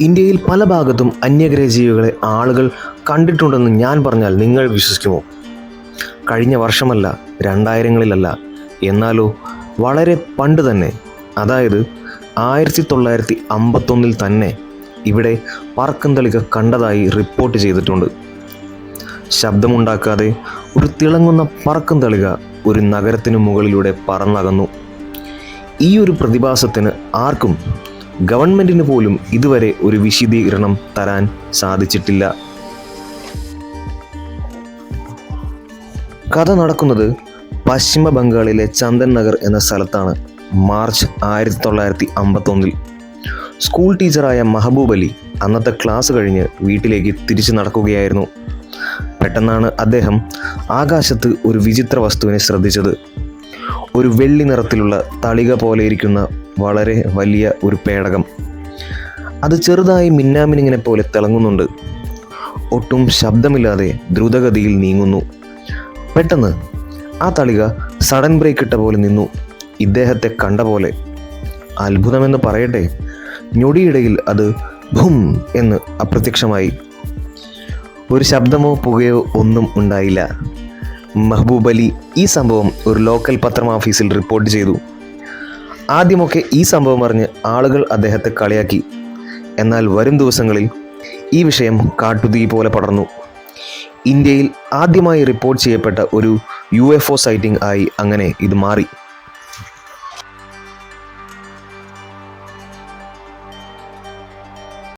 ഇന്ത്യയിൽ പല ഭാഗത്തും അന്യഗ്രഹ ജീവികളെ ആളുകൾ കണ്ടിട്ടുണ്ടെന്ന് ഞാൻ പറഞ്ഞാൽ നിങ്ങൾ വിശ്വസിക്കുമോ? കഴിഞ്ഞ വർഷമല്ല രണ്ടായിരങ്ങളിലല്ല. എന്നാലോ വളരെ പണ്ട് തന്നെ. അതായത് ആയിരത്തി തൊള്ളായിരത്തി അമ്പത്തൊന്നിൽ തന്നെ ഇവിടെ പറക്കന്തളിക കണ്ടതായി റിപ്പോർട്ട് ചെയ്തിട്ടുണ്ട്. ശബ്ദമുണ്ടാക്കാതെ ഒരു തിളങ്ങുന്ന പറക്കന്തളിക ഒരു നഗരത്തിനു മുകളിലൂടെ പറന്നകന്നു. ഈ ഒരു പ്രതിഭാസത്തിന് ആർക്കും ഗവൺമെന്റിന് പോലും ഇതുവരെ ഒരു വിശദീകരണം തരാൻ സാധിച്ചിട്ടില്ല. കഥ നടക്കുന്നത് പശ്ചിമ ബംഗാളിലെ ചന്ദൻ നഗർ എന്ന സ്ഥലത്താണ് മാർച്ച് ആയിരത്തി തൊള്ളായിരത്തി അമ്പത്തൊന്നിൽ സ്കൂൾ ടീച്ചറായ മഹബൂബ് അലി അന്നത്തെ ക്ലാസ് കഴിഞ്ഞ് വീട്ടിലേക്ക് തിരിച്ചു നടക്കുകയായിരുന്നു. പെട്ടെന്നാണ് അദ്ദേഹം ആകാശത്ത് ഒരു വിചിത്ര വസ്തുവിനെ ശ്രദ്ധിച്ചത്. ഒരു വെള്ളി നിറത്തിലുള്ള തളിക പോലെ ഇരിക്കുന്ന വളരെ വലിയ ഒരു പേടകം. അത് ചെറുതായി മിന്നാമിനിങ്ങനെ പോലെ തിളങ്ങുന്നുണ്ട്. ഒട്ടും ശബ്ദമില്ലാതെ ദ്രുതഗതിയിൽ നീങ്ങുന്നു. പെട്ടെന്ന് ആ തളിക സഡൻ ബ്രേക്ക് ഇട്ട പോലെ നിന്നു. ഇദ്ദേഹത്തെ കണ്ട പോലെ. അത്ഭുതമെന്ന് പറയട്ടെ. ഞൊടിയിടയിൽ അത് ഭും എന്ന് അപ്രത്യക്ഷമായി. ഒരു ശബ്ദമോ പുകയോ ഒന്നും ഉണ്ടായില്ല. മെഹബൂബ് അലി ഈ സംഭവം ഒരു ലോക്കൽ പത്രം ഓഫീസിൽ റിപ്പോർട്ട് ചെയ്തു. ആദ്യമൊക്കെ ഈ സംഭവം അറിഞ്ഞ് ആളുകൾ അദ്ദേഹത്തെ കളിയാക്കി. എന്നാൽ വരും ദിവസങ്ങളിൽ ഈ വിഷയം കാട്ടുതീ പോലെ പടർന്നു. ഇന്ത്യയിൽ ആദ്യമായി റിപ്പോർട്ട് ചെയ്യപ്പെട്ട ഒരു യു എഫ് ഒ സൈറ്റിംഗ് ആയി അങ്ങനെ ഇത് മാറി.